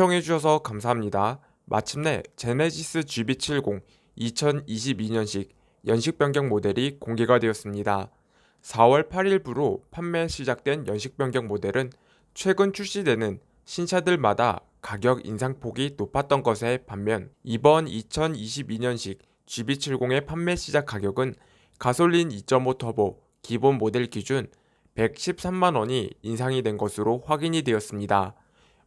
시청해주셔서 감사합니다. 마침내 제네시스 GB70 2022년식 연식 변경 모델이 공개가 되었습니다. 4월 8일부로 판매 시작된 연식 변경 모델은 최근 출시되는 신차들마다 가격 인상폭이 높았던 것에 반면 이번 2022년식 GB70의 판매 시작 가격은 가솔린 2.5 터보 기본 모델 기준 113만 원이 인상이 된 것으로 확인이 되었습니다.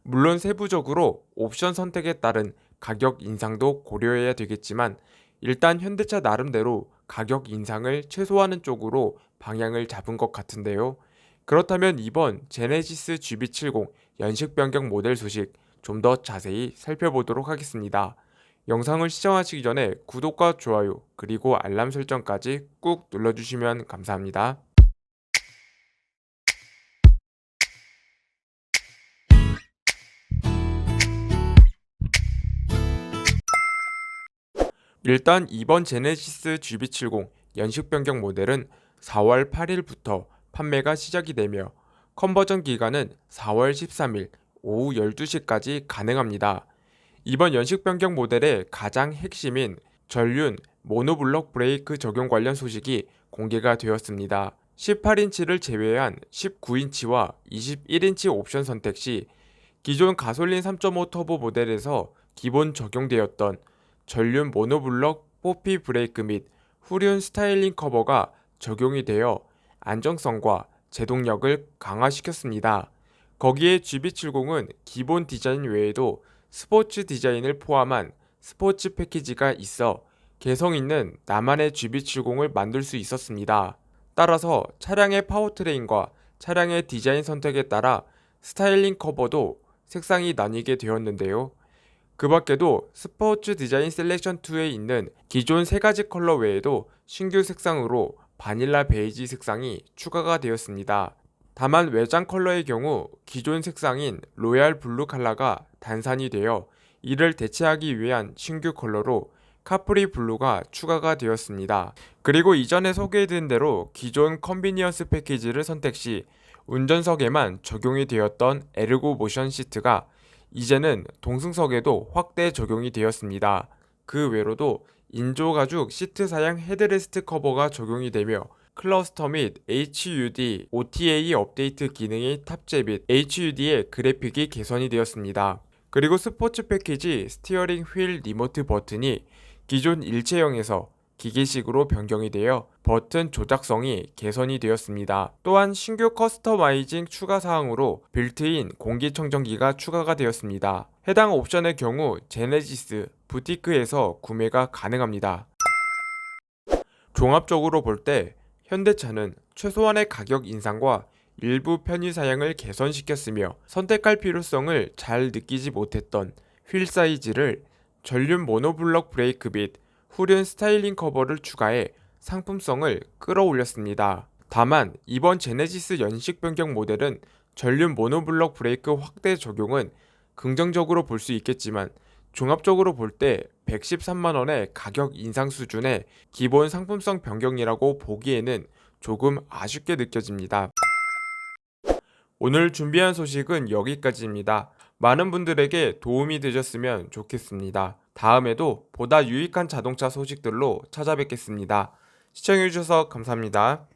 물론 세부적으로 옵션 선택에 따른 가격 인상도 고려해야 되겠지만 일단 현대차 나름대로 가격 인상을 최소화하는 쪽으로 방향을 잡은 것 같은데요. 그렇다면 이번 제네시스 GB70 연식 변경 모델 소식 좀 더 자세히 살펴보도록 하겠습니다. 영상을 시청하시기 전에 구독과 좋아요 그리고 알람 설정까지 꾹 눌러주시면 감사합니다. 일단 이번 제네시스 GB70 연식 변경 모델은 4월 8일부터 판매가 시작이 되며 컨버전 기간은 4월 13일 오후 12시까지 가능합니다. 이번 연식 변경 모델의 가장 핵심인 전륜 모노블럭 브레이크 적용 관련 소식이 공개가 되었습니다. 18인치를 제외한 19인치와 21인치 옵션 선택 시 기존 가솔린 3.5 터보 모델에서 기본 적용되었던 전륜 모노블럭 뽀피 브레이크 및 후륜 스타일링 커버가 적용이 되어 안정성과 제동력을 강화시켰습니다. 거기에 GB70은 기본 디자인 외에도 스포츠 디자인을 포함한 스포츠 패키지가 있어 개성 있는 나만의 GB70을 만들 수 있었습니다. 따라서 차량의 파워트레인과 차량의 디자인 선택에 따라 스타일링 커버도 색상이 나뉘게 되었는데요. 그 밖에도 스포츠 디자인 셀렉션 2에 있는 기존 세 가지 컬러 외에도 신규 색상으로 바닐라 베이지 색상이 추가가 되었습니다. 다만 외장 컬러의 경우 기존 색상인 로얄 블루 컬러가 단산이 되어 이를 대체하기 위한 신규 컬러로 카프리 블루가 추가가 되었습니다. 그리고 이전에 소개해드린 대로 기존 컨비니언스 패키지를 선택 시 운전석에만 적용이 되었던 에르고 모션 시트가 이제는 동승석에도 확대 적용이 되었습니다. 그 외로도 인조 가죽 시트 사양 헤드레스트 커버가 적용이 되며 클러스터 및 HUD OTA 업데이트 기능이 탑재 및 HUD의 그래픽이 개선이 되었습니다. 그리고 스포츠 패키지 스티어링 휠 리모트 버튼이 기존 일체형에서 기계식으로 변경이 되어 버튼 조작성이 개선이 되었습니다. 또한 신규 커스터마이징 추가 사항으로 빌트인 공기청정기가 추가가 되었습니다. 해당 옵션의 경우 제네시스 부티크에서 구매가 가능합니다. 종합적으로 볼 때 현대차는 최소한의 가격 인상과 일부 편의 사양을 개선시켰으며 선택할 필요성을 잘 느끼지 못했던 휠 사이즈를 전륜 모노블럭 브레이크 및 후륜 스타일링 커버를 추가해 상품성을 끌어올렸습니다. 다만 이번 제네시스 연식 변경 모델은 전륜 모노블럭 브레이크 확대 적용은 긍정적으로 볼 수 있겠지만 종합적으로 볼 때 113만 원의 가격 인상 수준의 기본 상품성 변경이라고 보기에는 조금 아쉽게 느껴집니다. 오늘 준비한 소식은 여기까지입니다. 많은 분들에게 도움이 되셨으면 좋겠습니다. 다음에도 보다 유익한 자동차 소식들로 찾아뵙겠습니다. 시청해주셔서 감사합니다.